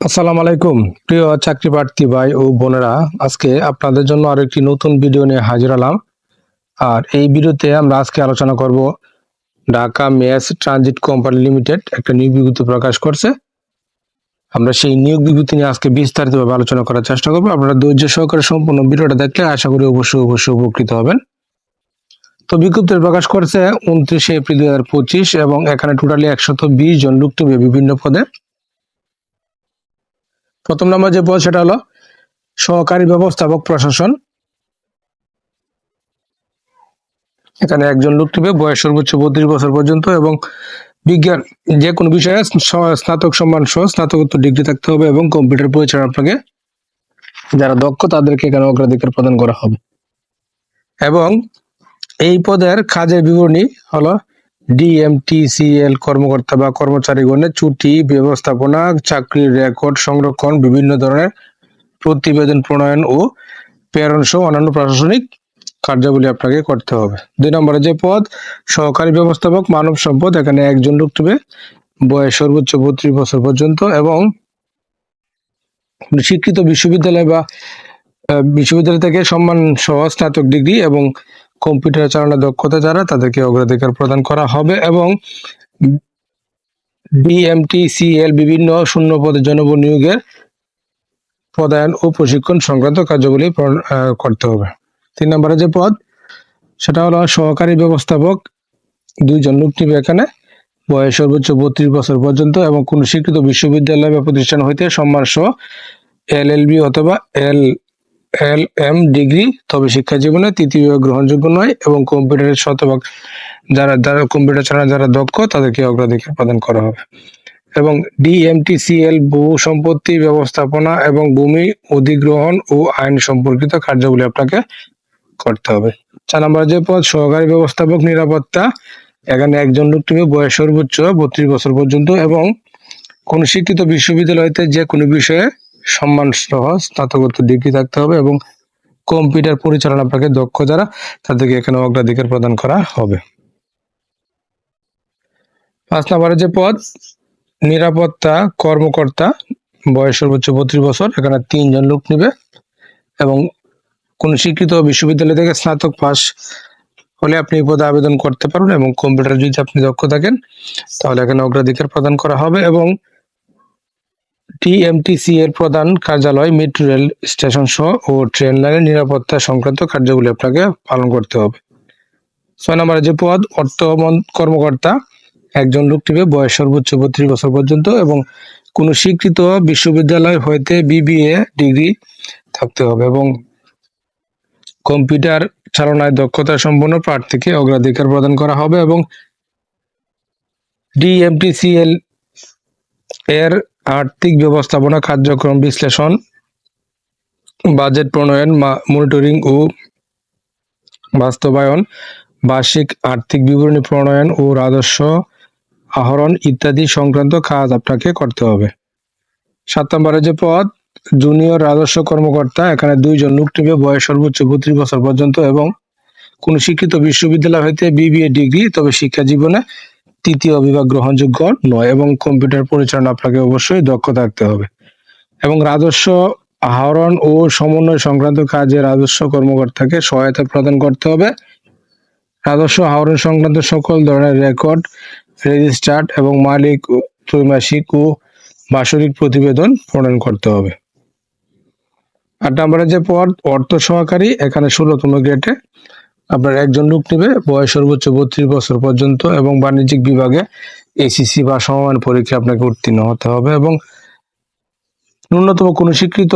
আসসালামু আলাইকুম। প্রিয় চাকরি প্রার্থী ভাই ও বোনেরা, আজকে আপনাদের জন্য আরও একটি নতুন ভিডিও নিয়ে হাজির হলাম। আর এই ভিডিওতে আমরা আজকে আলোচনা করব Dhaka mass transit company limited একটা নিয়োগ বিজ্ঞপ্তি প্রকাশ করছে। আমরা সেই নিয়োগ বিজ্ঞপ্তি নিয়ে আজকে বিস্তারিতভাবে আলোচনা করার চেষ্টা করব। আপনারা ধৈর্য সহকারে সম্পূর্ণ ভিডিওটা দেখলে আশা করি অবশ্যই অবশ্যই উপকৃত হবেন। তো বিজ্ঞপ্তি প্রকাশ করছে উনত্রিশে এপ্রিল দু হাজার পঁচিশ এবং এখানে টোটালি একশত জন লোক বিভিন্ন পদে। প্রথম নম্বর যে পদ সেটা হলো সহকারী ব্যবস্থাপক প্রশাসন। এখানে একজন লোক টিপে বয়স সর্বোচ্চ বত্রিশ বছর পর্যন্ত এবং বিজ্ঞান যে কোনো বিষয়ে স্নাতক সম্মান সহ স্নাতকোত্তর ডিগ্রি থাকতে হবে এবং কম্পিউটার পরিচালনা আপনাকে যারা দক্ষ তাদেরকে এখানে অগ্রাধিকার প্রদান করা হবে। এবং এই পদের কাজের বিবরণী হলো ডিএমটিসিএল কর্মকর্তা বা কর্মচারীগণের ছুটি ব্যবস্থাপনা, চাকরির রেকর্ড সংরক্ষণ, বিভিন্ন ধরনের প্রতিবেদন প্রণয়ন ও প্রেরণ সহ অন্যান্য প্রশাসনিক কার্যাবলী আপনাকে করতে হবে। দুই নম্বরে যে পদ, সহকারী ব্যবস্থাপক, মানব সম্পদ, এখানে একজন লোক বয়স সর্বোচ্চ বত্রিশ বছর পর্যন্ত এবং শিক্ষিত বিশ্ববিদ্যালয় বা বিশ্ববিদ্যালয় থেকে সম্মান সহ স্নাতক ডিগ্রি এবং কম্পিউটার চালানোর দক্ষতা যারা, তাদেরকে অগ্রাধিকার প্রদান করা হবে এবং বিএমটিসিএল বিভিন্ন শূন্য পদের জনবল নিয়োগের পদায়ন ও প্রশিক্ষণ সংক্রান্ত কার্যগুলি করতে হবে। তিন নম্বরে যে পদ, সেটা হলো সহকারী ব্যবস্থাপক, দুইজন লোক নিবে এখানে। বয়স সর্বোচ্চ বত্রিশ বছর পর্যন্ত এবং কোন স্বীকৃত বিশ্ববিদ্যালয় বা প্রতিষ্ঠান হইতে সম্মান সহ এলএলবি অথবা এল এল এম ডিগ্রি, তবে শিক্ষা জীবনে তৃতীয় বিভাগ গ্রহণযোগ্য নয় এবং কম্পিউটারের শতভাগ যারা যারা কম্পিউটার ছাড়া যারা দক্ষ, তাদেরকে অগ্রাধিকার প্রদান করা হবে। এবং ডিএমটিসিএল বহু সম্পত্তি ব্যবস্থাপনা এবং ভূমি অধিগ্রহণ ও আইন সম্পর্কিত কার্যগুলি আপনাকে করতে হবে। চার নম্বর যে পদ, সহকারী ব্যবস্থাপক নিরাপত্তা। এখানে একজন লোক টিমে বয়স সর্বোচ্চ, বত্রিশ বছর পর্যন্ত এবং কোন শিক্ষিত বিশ্ববিদ্যালয়তে যে কোনো বিষয়ে সম্মান সহ স্নাতকোত্তর ডিগ্রি থাকতে হবে এবং কম্পিউটার পরিচালনা আপনাকে দক্ষ যারা, তাদেরকে এখানে অগ্রাধিকার প্রদান করা হবে। পাঁচ নম্বরে যে পদ, নিরাপত্তা কর্মকর্তা, বয়স সর্বোচ্চ বত্রিশ বছর, এখানে তিনজন লোক নিবে এবং কোন শিক্ষিত বিশ্ববিদ্যালয় থেকে স্নাতক পাস হলে আপনি এই পদে আবেদন করতে পারবেন এবং কম্পিউটার যদি আপনি দক্ষ থাকেন, তাহলে এখানে অগ্রাধিকার প্রদান করা হবে এবং টিএমটিসি এর প্রধান কার্যালয় মেট্রো রেল স্টেশন সহ ও ট্রেন লাইনের নিরাপত্তা সংক্রান্ত কার্যগুলি আপনাকে পালন করতে হবে। ছয় নম্বরে যে পদ, অর্থ কর্মকর্তা। একজন লোক টিপে বয়স সর্বোচ্চ বত্রিশ বছর পর্যন্ত এবং কোন স্বীকৃত বিশ্ববিদ্যালয় হইতে বিবিএ ডিগ্রি থাকতে হবে এবং কম্পিউটার চালনায় দক্ষতা সম্পন্ন প্রার্থীকে অগ্রাধিকার প্রদান করা হবে এবং ডিএমটিসিএল এর আর্থিক ব্যবস্থাপনা কার্যক্রম বিশ্লেষণ, বাজেট প্রণয়ন মনিটরিং ও বাস্তবায়ন, বার্ষিক আর্থিক বিবরণী প্রণয়ন ও রাজস্ব আহরণ ইত্যাদি সংক্রান্ত কাজ আপনাকে করতে হবে। সাত নম্বরে যে পদ, জুনিয়র রাজস্ব কর্মকর্তা, এখানে দুইজন লোক টিপে বয়স সর্বোচ্চ বত্রিশ বছর পর্যন্ত এবং কোন শিক্ষিত বিশ্ববিদ্যালয় হইতে বিবিএ ডিগ্রি, তবে শিক্ষা জীবনে তৃতীয় বিভাগ গ্রহণযোগ্য নয় এবং কম্পিউটার পরিচালনা আপনাকে অবশ্যই দক্ষ থাকতে হবে। এবং রাজস্ব, আহরণ ও সমন্বয় সংক্রান্ত কাজে রাজস্ব কর্মকর্তাকে সহায়তা প্রদান করতে হবে। রাজস্ব, আহরণ সংক্রান্ত সকল ধরনের রেকর্ড, রেজিস্টার্ড এবং মালিক ত্রৈমাসিক ও বার্ষিক প্রতিবেদন প্রণয়ন করতে হবে। আট নম্বরে যে পদ, অর্থ সহকারী, এখানে ষোলোতম গ্রেডে আপনার একজন লোক নেবে, বয়স সর্বোচ্চ বত্রিশ বছর পর্যন্ত এবং বাণিজ্যিক বিভাগে এসিসি বা সমমান পরীক্ষা আপনাকে উত্তীর্ণ হতে হবে এবং ন্যূনতম কোনো স্বীকৃত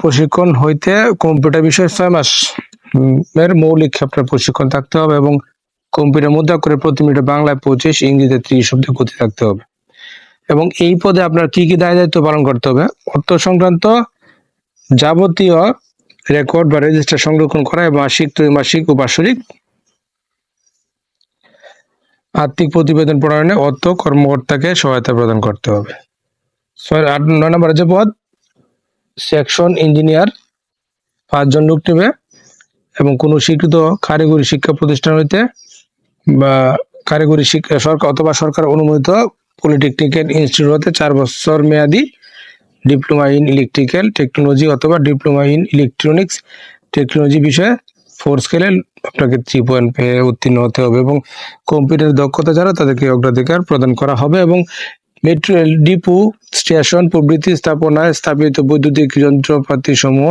প্রশিক্ষণ হইতে কম্পিউটার বিষয়ে ছয় মাস এর মৌলিক আপনার প্রশিক্ষণ থাকতে হবে এবং কম্পিউটার মুদ্রা করে প্রতি মিনিটে বাংলায় পঁচিশ, ইংরেজিতে ত্রিশ শব্দ গতি থাকতে হবে। এবং এই পদে আপনার কি কি দায় দায়িত্ব পালন করতে হবে? অর্থ সংক্রান্ত যাবতীয় রেকর্ড বা রেজিস্টার সংরক্ষণ করা মাসিক ত্রৈমাসিক ও বার্ষিক আর্থিক প্রতিবেদন প্রণয়নে অর্থ কর্মকর্তাকে সহায়তা প্রদান করতে হবে। আট, নয় নম্বরে যে পদ সেকশন ইঞ্জিনিয়ার পাঁচজন লোক নেবে এবং কোনো স্বীকৃত কারিগরি শিক্ষা প্রতিষ্ঠান হইতে বা কারিগরি শিক্ষা সরকার অথবা সরকার অনুমোদিত পলিটেকনিক্যাল ইনস্টিটিউট হতে চার বছর মেয়াদি ডিপ্লোমা ইন ইলেকট্রিক্যাল টেকনোলজি অথবা ডিপ্লোমা ইন ইলেকট্রনিক্স টেকনোলজি বিষয়ে ফোর স্কেলে আপনাকে থ্রি পয়েন্ট পেয়ে উত্তীর্ণ হতে হবে এবং কম্পিউটার দক্ষতা যারা তাদেরকে অগ্রাধিকার প্রদান করা হবে এবং মেট্রো ডিপো, স্টেশন, প্রভৃতি স্থাপনায় স্থাপিত বৈদ্যুতিক যন্ত্রপাতি সমূহ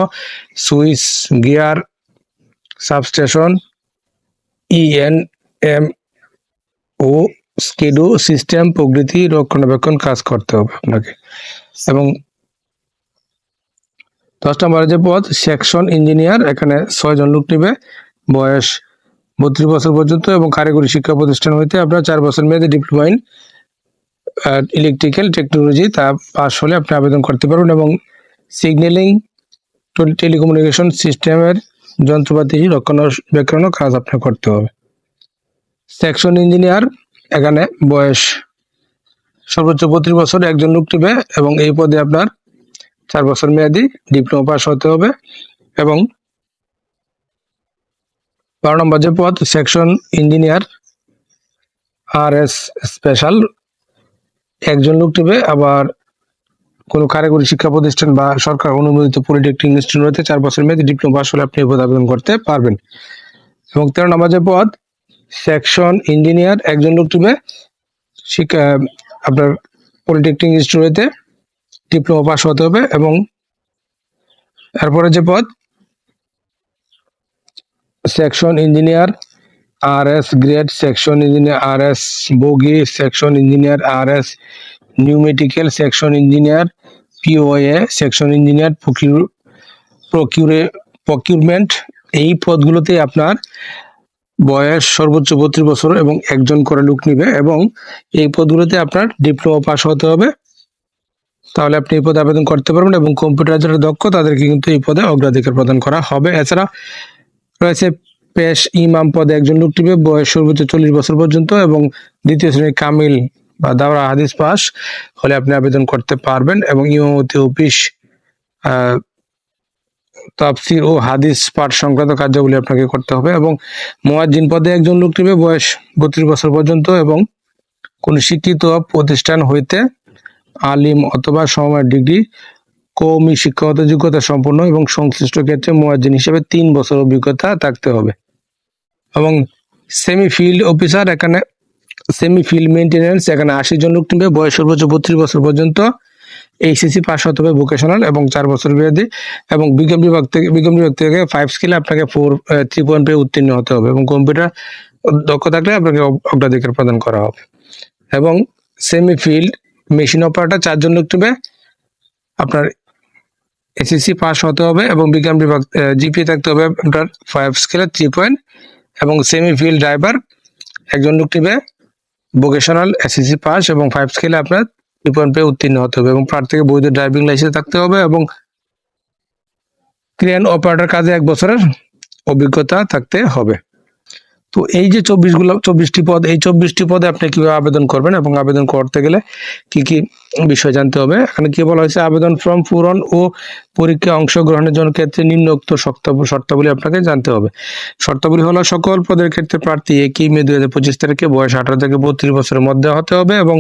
switch, gear, substation E N M ও স্কেডো, সিস্টেম প্রভৃতি রক্ষণাবেক্ষণ, কাজ করতে হবে আপনাকে। এবং দশ নম্বরের যে পদ সেকশন ইঞ্জিনিয়ার এখানে ছয়জন লোক নিবে। বয়স বত্রিশ বছর পর্যন্ত এবং কারিগরি শিক্ষা প্রতিষ্ঠান হইতে আপনার চার বছর মেয়াদী ডিপ্লোমা ইন ইলেকট্রিক্যাল টেকনোলজি তা পাস হলে আপনি আবেদন করতে পারবেন এবং সিগন্যালিং টেলিকমিউনিকেশন সিস্টেমের যন্ত্রপাতি রক্ষণাবেক্ষণ কাজ আপনার করতে হবে। সেকশন ইঞ্জিনিয়ার এখানে বয়স সর্বোচ্চ বত্রিশ বছর একজন লোক নিবে এবং এই পদে আপনার চার বছর মেয়াদি, ডিপ্লোমা পাস হতে হবে এবং বারো নম্বর যে পদ, section engineer R S special. একজন লোক নেবে, আবার কোনো কারিগরি শিক্ষা প্রতিষ্ঠান বা সরকার অনুমোদিত পলিটেকনিক ইনস্টিটিউট চার বছর মেয়াদী ডিপ্লোমা পাস হলে আপনি পদে আবেদন করতে পারবেন। এবং তেরো নম্বর যে পদ, সেকশন ইঞ্জিনিয়ার, একজন লোক নেবে, শিক্ষা, আপনার পলিটেকনিক ইনস্টিটিউট ডিপ্লোমা পাস হতে হবে এবং এরপরে যে পদ section engineer R S grade section engineer R S bogie section engineer R S pneumatical section engineer POA section engineer procure procurement এই পদগুলোতে আপনার বয়স সর্বোচ্চ বত্রিশ বছর এবং একজন করে লোক নিবে এবং এই পদগুলোতে আপনার ডিপ্লোমা পাস হতে হবে। তাহলে আপনি এই পদে আবেদন করতে পারবেন এবং কম্পিউটার যারা দক্ষ, তাদেরকে কিন্তু এই পদে অগ্রাধিকার প্রদান করা হবে। এছাড়া রয়েছে পেশ ইমাম পদে একজন লোক টিপে বয়স সর্বোচ্চ চল্লিশ বছর পর্যন্ত এবং দ্বিতীয় শ্রেণির কামিল বা দাওরা হাদিস পাস হলে আপনি আবেদন করতে পারবেন এবং ইমামতি অফিস তাফসির ও হাদিস পাঠ সংক্রান্ত কার্যাবলী আপনাকে করতে হবে এবং মোয়াজ্জিন পদে একজন লোক টিপে বয়স বত্রিশ বছর পর্যন্ত এবং কোন শিক্ষিত প্রতিষ্ঠান হইতে আলিম অথবা সময়ের ডিগ্রি কৌমি শিক্ষাগত যোগ্যতা সম্পন্ন এবং সংশ্লিষ্ট ক্ষেত্রে মুয়াজ্জিন হিসেবে তিন বছর অভিজ্ঞতা থাকতে হবে। এবং সেমি ফিল্ড অফিসার এখানে সেমি ফিল্ড মেনটেন্যান্স এখানে আশি জন লোক নিবে, বয়স সর্বোচ্চ বত্রিশ বছর পর্যন্ত এইচএসসি পাস হতে হবে ভোকেশনাল এবং চার বছর মেয়াদি এবং বিজ্ঞান বিভাগ থেকে, বিজ্ঞান বিভাগ থেকে ফাইভ স্কিলে আপনাকে ফোর থ্রি পয়েন্ট পেয়ে উত্তীর্ণ হতে হবে এবং কম্পিউটার দক্ষ থাকলে আপনাকে অগ্রাধিকার প্রদান করা হবে। এবং সেমি ফিল্ড মেশিন অপারেটর চারজন লোক নেবে আপনার এসএসসি পাস হতে হবে এবং বিজ্ঞান বিভাগ জিপি থাকতে হবে আপনার ফাইভ স্কেলে থ্রি পয়েন্ট এবং সেমি ফিল্ড ড্রাইভার একজন লোক নেবে ভোকেশনাল এসএসসি পাস এবং ফাইভ স্কেলে আপনার থ্রি পয়েন্ট পেয়ে উত্তীর্ণ হতে হবে এবং প্রার্থীকে বৈধ ড্রাইভিং লাইসেন্স থাকতে হবে এবং ক্রেন অপারেটর কাজে এক বছরের অভিজ্ঞতা থাকতে হবে। তো এই যে চব্বিশগুলো চব্বিশটি পদ, এই চব্বিশটি পদে আপনি কীভাবে আবেদন করবেন এবং আবেদন করতে গেলে কি কি বিষয় জানতে হবে? এখানে কি বলা হয়েছে, আবেদন ফর্ম পূরণ ও পরীক্ষায় অংশগ্রহণের জন্য ক্ষেত্রে নিম্নোক্ত শর্তাব- শর্তাবলী আপনাকে জানতে হবে। শর্তাবলী হলো সকল পদের ক্ষেত্রে প্রার্থী একই মে দুই হাজার পঁচিশ তারিখে বয়স আঠারো থেকে বত্রিশ বছরের মধ্যে হতে হবে এবং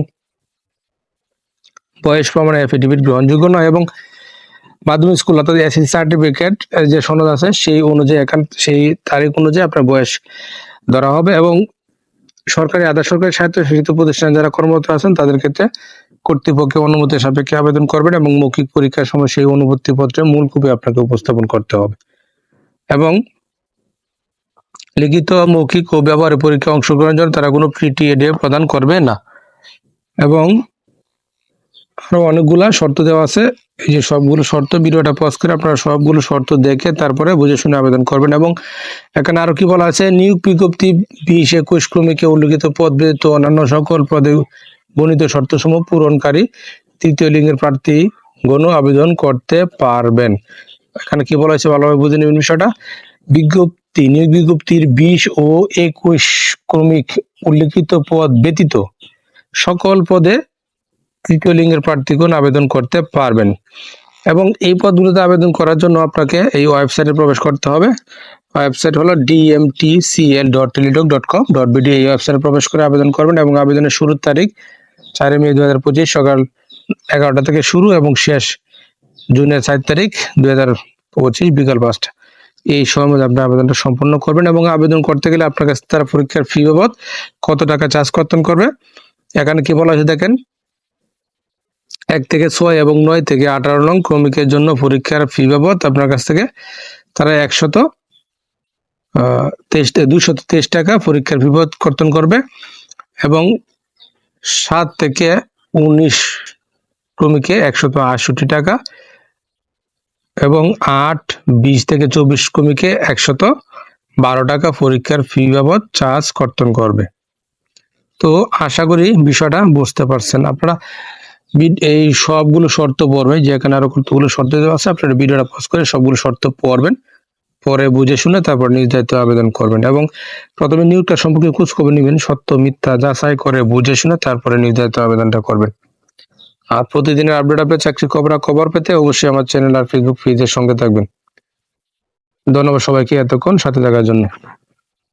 বয়স প্রমাণে এফিডেভিট গ্রহণযোগ্য নয় এবং মাধ্যমিক স্কুল অর্থাৎ এসএসসি সার্টিফিকেট যে সনদ আছে, সেই অনুযায়ী এখান সেই তারিখ অনুযায়ী আপনার বয়স ধরা হবে এবং সরকারি, আধা সরকারি স্বায়ত্তশাসিত প্রতিষ্ঠান যারা কর্মরত আছেন, তাদের ক্ষেত্রে কর্তৃপক্ষের অনুমতি সাপেক্ষে আবেদন করবেন এবং মৌখিক পরীক্ষার সময় সেই অনুমতি পত্রে মূল কপি আপনাকে উপস্থাপন করতে হবে। এবং লিখিত মৌখিক ও ব্যবহারিক পরীক্ষা অংশগ্রহণের জন্য তারা কোনো পিটিএডে প্রদান করবে না। এবং আরও অনেকগুলা শর্ত দেওয়া আছে। এই যে সবগুলো শর্ত, ভিডিওটা পজ করে আপনারা সবগুলো শর্ত দেখে তারপরে বুঝে শুনে আবেদন করবেন এবং এখানে আরও কি বলা আছে? নিয়োগ বিজ্ঞপ্তি বিশ একুশ ক্রমিকে উল্লিখিত পদ ব্যতীত অন্যান্য সকল পদে বর্ণিত শর্তসমূহ পূরণকারী তৃতীয় লিঙ্গের প্রার্থী গণ আবেদন করতে পারবেন। এখানে কি বলা হয়েছে ভালোভাবে বুঝে নেবেন বিষয়টা। বিজ্ঞপ্তি, নিয়োগ বিজ্ঞপ্তির বিশ ও একুশ ক্রমিক উল্লিখিত পদ ব্যতীত সকল পদে তৃতীয় লিঙ্গের প্রার্থীগণ আবেদন করতে পারবেন। এবং এই পদগুলোতে আবেদন করার জন্য আপনাকে এই ওয়েবসাইটে প্রবেশ করতে হবে। ওয়েবসাইট হলো DMTCL dot teletalk dot com dot BD এই ওয়েবসাইটে প্রবেশ করে আবেদন করবেন এবং আবেদনের শুরুর তারিখ চারই মে দু হাজার পঁচিশ সকাল এগারোটা থেকে শুরু এবং শেষ জুনের চার তারিখ দু হাজার পঁচিশ বিকাল পাঁচটা। এই সময়ের মধ্যে আপনি আবেদনটা সম্পন্ন করবেন এবং আবেদন করতে গেলে আপনার কাছে তারা পরীক্ষার ফি বাবদ কত টাকা চার্জ কর্তন করবে? এখানে কি বলা হয়েছে দেখেন? এক থেকে ছয় এবং নয় থেকে আঠারো নং ক্রমিকের জন্য পরীক্ষার ফি বাবদ আপনার কাছ থেকে তারা একশত তেইশ দুশত তেইশ টাকা পরীক্ষার ফি বাবদ কর্তন করবে এবং সাত থেকে উনিশ ক্রমিকে একশত আটষট্টি টাকা এবং আট, বিশ থেকে চব্বিশ ক্রমিকে একশত বারো টাকা পরীক্ষার ফি বাবদ চার্জ কর্তন করবে। তো আশা করি বিষয়টা বুঝতে পারছেন। আপনারা এই সবগুলো শর্ত পড়বেন, যেখানে আরও কতগুলো শর্ত দেওয়া আছে, আপনারা ভিডিওটা পজ করে সবগুলো শর্ত পড়বেন, পরে বুঝে শুনে তারপর দায়িত্বে আবেদন করবেন এবং প্রথমে নিয়োগটা সম্পর্কে খোঁজ খবর নেবেন, সত্য, মিথ্যা যাচাই করে বুঝে শুনে তারপরে দায়িত্বে আবেদনটা করবেন। আর প্রতিদিনের আপডেট আপডেট চাকরি খবর খবর পেতে অবশ্যই আমার চ্যানেল আর ফেসবুক পেজের সঙ্গে থাকবেন। ধন্যবাদ সবাইকে এতক্ষণ সাথে থাকার জন্য।